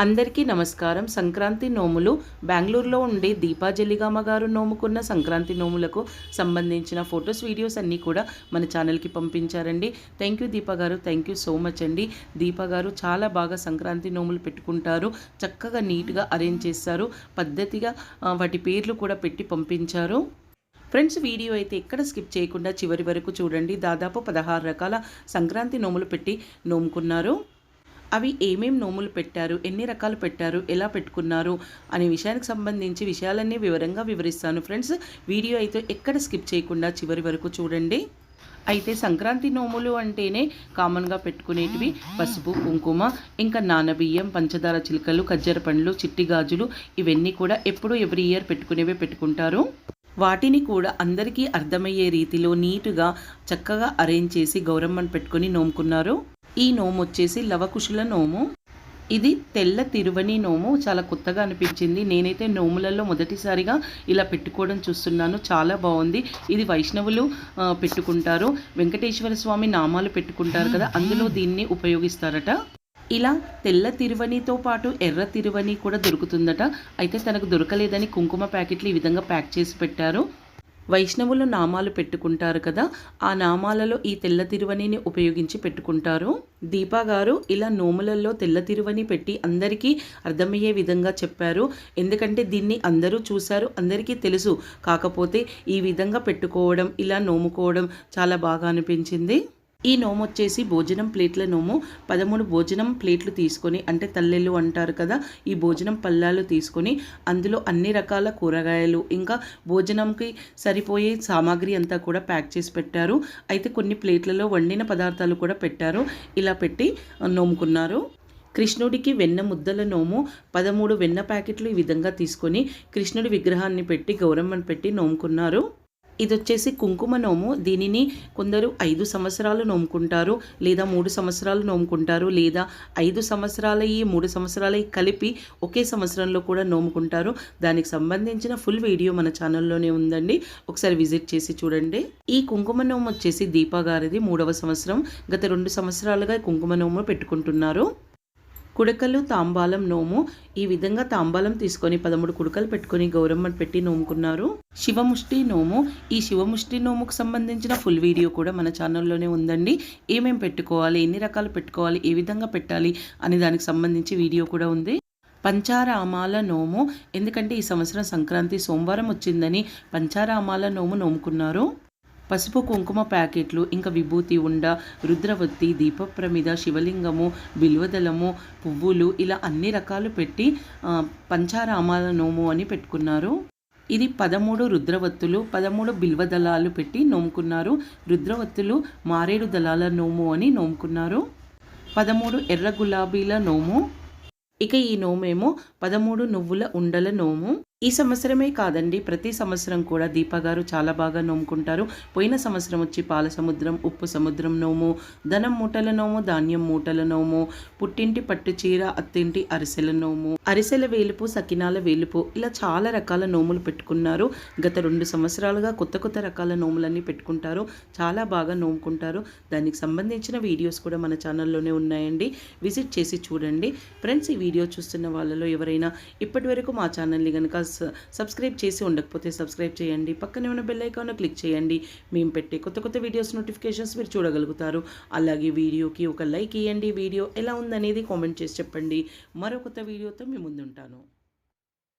అందరికీ నమస్కారం. సంక్రాంతి నోములు బెంగళూరులో ఉండే దీపా జల్లిగామ గారు నోముకున్న సంక్రాంతి నోములకు సంబంధించిన ఫొటోస్ వీడియోస్ అన్నీ కూడా మన ఛానల్కి పంపించారండి. థ్యాంక్ యూ దీపా గారు థ్యాంక్ యూ సో మచ్ అండి. దీపా గారు చాలా బాగా సంక్రాంతి నోములు పెట్టుకుంటారు. చక్కగా నీట్గా అరేంజ్ చేస్తారు పద్ధతిగా వాటి పేర్లు కూడా పెట్టి పంపించారు. ఫ్రెండ్స్ వీడియో అయితే ఎక్కడ స్కిప్ చేయకుండా చివరి వరకు చూడండి. దాదాపు పదహారు రకాల సంక్రాంతి నోములు పెట్టి నోముకున్నారు. అవి ఏమేం నోములు పెట్టారు? ఎన్ని రకాలు పెట్టారు? ఎలా పెట్టుకున్నారు? అనే విషయానికి సంబంధించి విషయాలన్నీ వివరంగా వివరిస్తాను. ఫ్రెండ్స్ వీడియో అయితే ఎక్కడ స్కిప్ చేయకుండా చివరి వరకు చూడండి. అయితే సంక్రాంతి నోములు అంటేనే కామన్గా పెట్టుకునేటివి పసుపు కుంకుమ ఇంకా నానబియ్యం పంచదార చిలుకలు కజ్జర పండ్లు చిట్టి గాజులు ఇవన్నీ కూడా ఎప్పుడూ ఎవ్రీ ఇయర్ పెట్టుకునేవే పెట్టుకుంటారు. వాటిని కూడా అందరికీ అర్థమయ్యే రీతిలో నీటుగా చక్కగా అరేంజ్ చేసి గౌరమ్మను పెట్టుకొని నోముకున్నారు. ఈ నోము వచ్చేసి లవకుశుల నోము. ఇది తెల్ల తిరువని నోము. చాలా కొత్తగా అనిపించింది. నేనైతే నోములలో మొదటిసారిగా ఇలా పెట్టుకోవడం చూస్తున్నాను. చాలా బాగుంది. ఇది వైష్ణవులు పెట్టుకుంటారు. వెంకటేశ్వర స్వామి నామాలు పెట్టుకుంటారు కదా అందులో దీన్ని ఉపయోగిస్తారట. ఇలా తెల్ల తిరువనితో పాటు ఎర్ర తిరువని కూడా దొరుకుతుందట. అయితే తనకు దొరకలేదని కుంకుమ ప్యాకెట్లు ఈ విధంగా ప్యాక్ చేసి పెట్టారు. వైష్ణవులు నామాలు పెట్టుకుంటారు కదా ఆ నామాలలో ఈ తెల్ల తిరువనిని ఉపయోగించి పెట్టుకుంటారు. దీపా గారు ఇలా నోములలో తెల్ల తిరువని పెట్టి అందరికీ అర్థమయ్యే విధంగా చెప్పారు. ఎందుకంటే దీన్ని అందరూ చూశారు అందరికీ తెలుసు. కాకపోతే ఈ విధంగా పెట్టుకోవడం ఇలా నోముకోవడం చాలా బాగా అనిపించింది. ఈ నోము వచ్చేసి భోజనం ప్లేట్ల నోము. పదమూడు భోజనం ప్లేట్లు తీసుకొని అంటే తల్లెళ్ళు అంటారు కదా ఈ భోజనం పల్లాలు తీసుకొని అందులో అన్ని రకాల కూరగాయలు ఇంకా భోజనంకి సరిపోయే సామాగ్రి అంతా కూడా ప్యాక్ చేసి పెట్టారు. అయితే కొన్ని ప్లేట్లలో వండిన పదార్థాలు కూడా పెట్టారు. ఇలా పెట్టి నోముకున్నారు. కృష్ణుడికి వెన్న ముద్దల నోము పదమూడు వెన్న ప్యాకెట్లు ఈ విధంగా తీసుకొని కృష్ణుడి విగ్రహాన్ని పెట్టి గౌరమ్మను పెట్టి నోముకున్నారు. ఇది వచ్చేసి కుంకుమ నోము. దీనిని కొందరు ఐదు సంవత్సరాలు నోముకుంటారు లేదా మూడు సంవత్సరాలు నోముకుంటారు లేదా ఐదు సంవత్సరాల ఈ మూడు సంవత్సరాలయ్యి కలిపి ఒకే సంవత్సరంలో కూడా నోముకుంటారు. దానికి సంబంధించిన ఫుల్ వీడియో మన ఛానల్లోనే ఉందండి. ఒకసారి విజిట్ చేసి చూడండి. ఈ కుంకుమ నోము వచ్చేసి దీపా గారిది మూడవ సంవత్సరం. గత రెండు సంవత్సరాలుగా ఈ కుంకుమ నోము పెట్టుకుంటున్నారు. కుడకలు తాంబాలం నోము. ఈ విధంగా తాంబాలం తీసుకొని పదమూడు కుడకలు పెట్టుకొని గౌరమ్మ పెట్టి నోముకున్నారు. శివముష్టి నోము. ఈ శివముష్టి నోముకు సంబంధించిన ఫుల్ వీడియో కూడా మన ఛానల్లోనే ఉందండి. ఏమేం పెట్టుకోవాలి ఎన్ని రకాలు పెట్టుకోవాలి ఏ విధంగా పెట్టాలి అనే దానికి సంబంధించి వీడియో కూడా ఉంది. పంచారామాల నోము. ఎందుకంటే ఈ సంవత్సరం సంక్రాంతి సోమవారం వచ్చిందని పంచారామాల నోము నోముకున్నారు. పసుపు కుంకుమ ప్యాకెట్లు ఇంకా విభూతి ఉండ రుద్రవత్తి దీపప్రమిద శివలింగము బిల్వదలము పువ్వులు ఇలా అన్ని రకాలు పెట్టి పంచారామాల నోము అని పెట్టుకున్నారు. ఇది పదమూడు రుద్రవత్తులు పదమూడు బిల్వదళాలు పెట్టి నోముకున్నారు. రుద్రవత్తులు మారేడు దళాల నోము అని నోముకున్నారు. పదమూడు ఎర్ర గులాబీల నోము. ఇక ఈ నోమేమో పదమూడు నువ్వుల ఉండల నోము. ఈ సంవత్సరమే కాదండి ప్రతి సంవత్సరం కూడా దీప గారు చాలా బాగా నోముకుంటారు. పోయిన సంవత్సరం వచ్చి పాల సముద్రం ఉప్పు సముద్రం నోము ధనం మూటల నోము ధాన్యం మూటల నోము పుట్టింటి పట్టు చీర అత్తింటి అరిసెల నోము అరిసెల వేలుపు సకినాల వేలుపు ఇలా చాలా రకాల నోములు పెట్టుకున్నారు. గత రెండు సంవత్సరాలుగా కొత్త కొత్త రకాల నోములన్నీ పెట్టుకుంటారు. చాలా బాగా నోముకుంటారు. దానికి సంబంధించిన వీడియోస్ కూడా మన ఛానల్లోనే ఉన్నాయండి. విజిట్ చేసి చూడండి. ఫ్రెండ్స్ ఈ వీడియో చూస్తున్న వాళ్ళలో ఎవరైనా ఇప్పటి వరకు మా ఛానల్ని కనుక సబ్స్క్రైబ్ చేసి ఉండకపోతే సబ్స్క్రైబ్ చేయండి. పక్కనే ఉన్న బెల్ ఐకాన్ క్లిక్ చేయండి. మేము పెట్టే కొత్త కొత్త వీడియోస్ నోటిఫికేషన్స్ మీరు చూడగలుగుతారు. అలాగే వీడియోకి ఒక లైక్ ఇవ్వండి వీడియో ఎలా ఉందనేది కామెంట్ చేసి చెప్పండి. మరో కొత్త వీడియోతో మీ ముందుంటాను.